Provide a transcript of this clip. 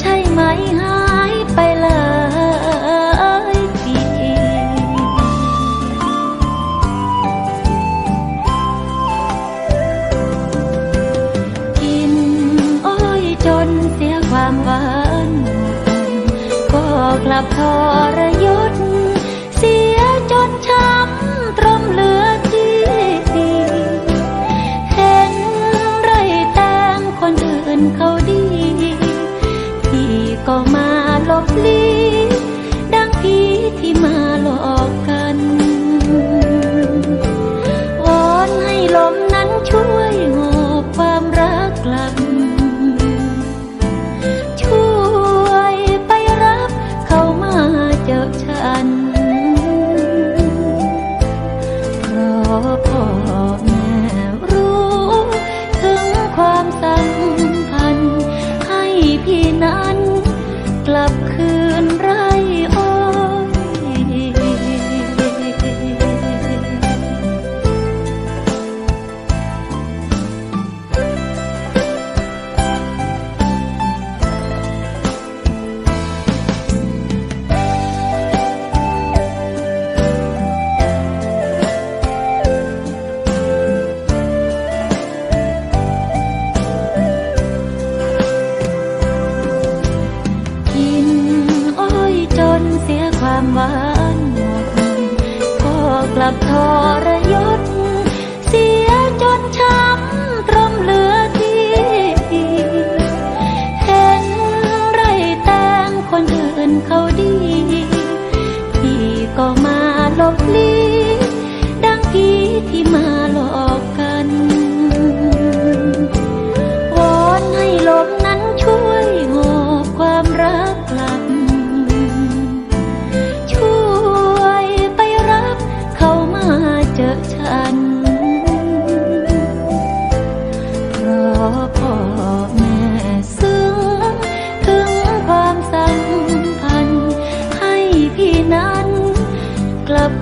ใช่ไหมหายไปเลยทีกินอ้อยจนเสียความหวานก็กลับทรยศ ขอพร เขาดี พี่ก็มาลบลี้ดังผีที่มา ที่นั้น กลับ